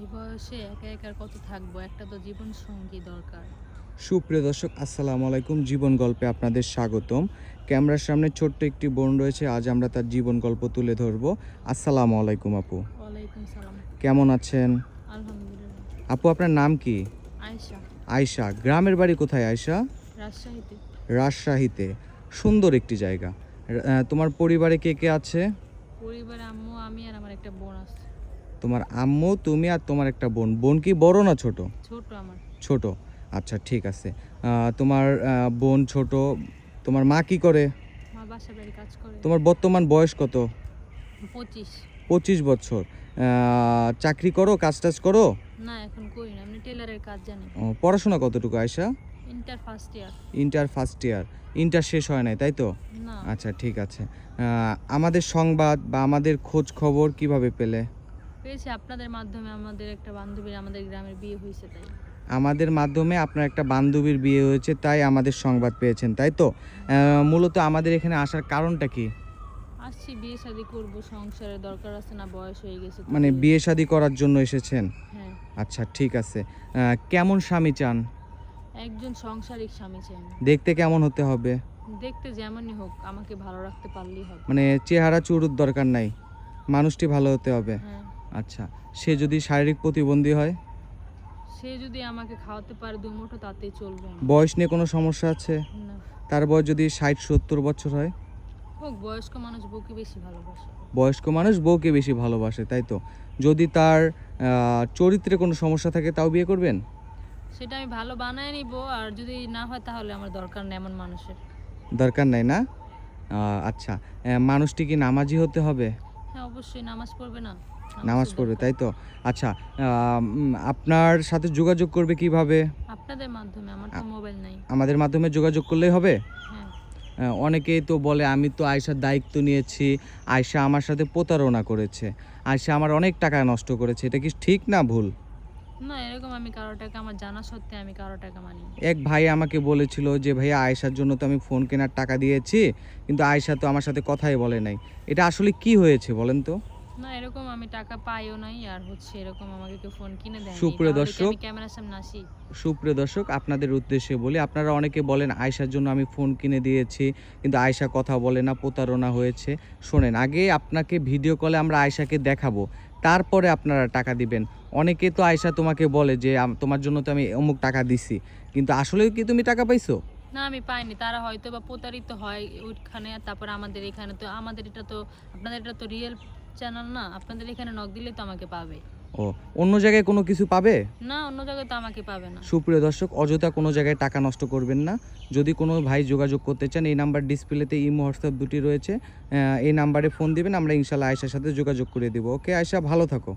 এই বয়সে একা একা কত থাকব? একটা তো জীবন সঙ্গী দরকার। সুপ্রিয় দর্শক আসসালামু আলাইকুম। জীবন গল্পে আপনাদের স্বাগতম। ক্যামেরার সামনে ছোট্ট একটি বোন রয়েছে। আজ আমরা তার জীবন গল্প তুলে ধরবো। আসসালামু আলাইকুম আপু। ওয়ালাইকুম সালাম। কেমন আছেন? আলহামদুলিল্লাহ। আপু আপনার নাম কি? আয়েশা। আয়শা। গ্রামের বাড়ি কোথায় আয়শা? রাজশাহীতে। রাজশাহীতে। সুন্দর একটি জায়গা। তোমার পরিবারে কে কে আছে? পরিবারে আম্মু আমি আর আমার একটা বোন আছে। তোমার আম্মু তুমি আর তোমার একটা বোন। বোন কি বড় না ছোট? ছোট আমার। ছোট। আচ্ছা ঠিক আছে। তোমার বোন ছোট তোমার মা কি করে? তোমার বর্তমান বয়স কত? পঁচিশ। পঁচিশ বছর। চাকরি করো কাজ টাজ করো? না এখন করি না আমি টেলারের কাজ জানি। ও, পড়াশোনা কতটুকু আয়সা inter first year. Inter first year. Inter শেষ হয় নাই তাই তো? আচ্ছা ঠিক আছে। আমাদের সংবাদ বা আমাদের খোঁজ খবর কীভাবে পেলে? পেয়েছি আপনাদের মাধ্যমে আমাদের একটা বান্ধবীর আমাদের গ্রামের বিয়ে হয়েছে তাই। আমাদের মাধ্যমে আপনার একটা বান্ধবীর বিয়ে হয়েছে তাই আমাদের সংবাদ পেয়েছেন তাই তো? মূলত আমাদের এখানে আসার কারণটা কি? আসছি বিয়ে শাদি করব সংসারের দরকার আছে না বয়স হয়ে গেছে মানে বিয়ে শাদী করার জন্য এসেছেন? হ্যাঁ। আচ্ছা ঠিক আছে। কেমন স্বামী চান? একজন সংসারিক স্বামী চাই আমি। দেখতে কেমন হতে হবে? দেখতে যেমনই হোক আমাকে ভালো রাখতে পারলেই হবে। মানে চেহারা চুরুর দরকার নাই মানুষটি ভালো হতে হবে। হ্যাঁ। আচ্ছা সে যদি শারীরিক প্রতিবন্ধী হয়? সে যদি আমাকে খাওয়াতে পারে দু মুঠো তাতেই চলবে আমার। বয়স নিয়ে কোনো সমস্যা আছে? না। তার বয়স যদি ষাট সত্তর বছর হয়? হোক বয়স্ক মানুষ বউকে বেশি ভালোবাসে। বয়স্ক মানুষ বউকে বেশি ভালোবাসে তাই তো? যদি তার আহ, চরিত্রে কোনো সমস্যা থাকে তাও বিয়ে করবেন? সেটা আমি ভালো বানায় নিব আর যদি না হয় তাহলে আমার দরকার নেই এমন মানুষের। দরকার নাই না? আহ, আচ্ছা। আহ, মানুষটি কি নামাজি হতে হবে? হ্যাঁ অবশ্যই নামাজ পড়বে না। নামাজ পড়বে তাই তো? আচ্ছা আপনার সাথে যোগাযোগ করবে কীভাবে? আপনাদের মাধ্যমে আমার তো মোবাইল নাই। আমাদের মাধ্যমে যোগাযোগ করলেই হবে? হ্যাঁ। অনেকেই তো বলে আমি তো আয়সার দায়িত্ব নিয়েছি আয়সা আমার সাথে প্রতারণা করেছে আয়সা আমার অনেক টাকা নষ্ট করেছে এটা কি ঠিক না ভুল? না এরকম আমি কারও টাকা আমার জানা সত্ত্বে আমি কারও টাকা মানি এক ভাই আমাকে বলেছিল যে ভাইয়া আয়সার জন্য তো আমি ফোন কেনার টাকা দিয়েছি কিন্তু আয়সা তো আমার সাথে কথাই বলে নাই। এটা আসলে কি হয়েছে বলেন তো? না এরকম আমি টাকা পাইও নাই আর হচ্ছে এরকম আমাকে কেউ ফোন কিনে দেয় সুপ্রিয় দর্শক, আমি ক্যামেরার সামনে আসি? সুপ্রিয় দর্শক আপনাদের উদ্দেশ্যে বলি আপনারা অনেকে বলেন আয়সার জন্য আমি ফোন কিনে দিয়েছি কিন্তু আয়সা কথা বলে না প্রতারণা হয়েছে। শোনেন আগে আপনাকে ভিডিও কলে আমরা আয়সাকে দেখাবো তারপরে আপনারা টাকা দিবেন। অনেকে তো আয়সা তোমাকে বলে যে তোমার জন্য তো আমি অমুক টাকা দিছি। কিন্তু আসলেও কি তুমি টাকা পাইছো? না আমি পাইনি। তারা হয়তো বা প্রতারিত হয় ওইখানে তারপর আমাদের এখানে তো আমাদের এটা তো আপনাদের এটা তো রিয়েল চ্যানেল না আপনাদের এখানে নক দিলে তো আমাকে পাবে। ও অন্য জায়গায় কোনো কিছু পাবে? না অন্য জায়গায় তো আমাকে পাবে না। সুপ্রিয় দর্শক অযথা কোনো জায়গায় টাকা নষ্ট করবেন না। যদি কোনো ভাই যোগাযোগ করতে চান এই নাম্বার ডিসপ্লেতে ইমো হোয়াটসঅ্যাপ দুটি রয়েছে। এই নাম্বারে ফোন দিবেন আমরা ইনশাল্লাহ আয়সার সাথে যোগাযোগ করে দেবো। ওকে আয়সা ভালো থাকো।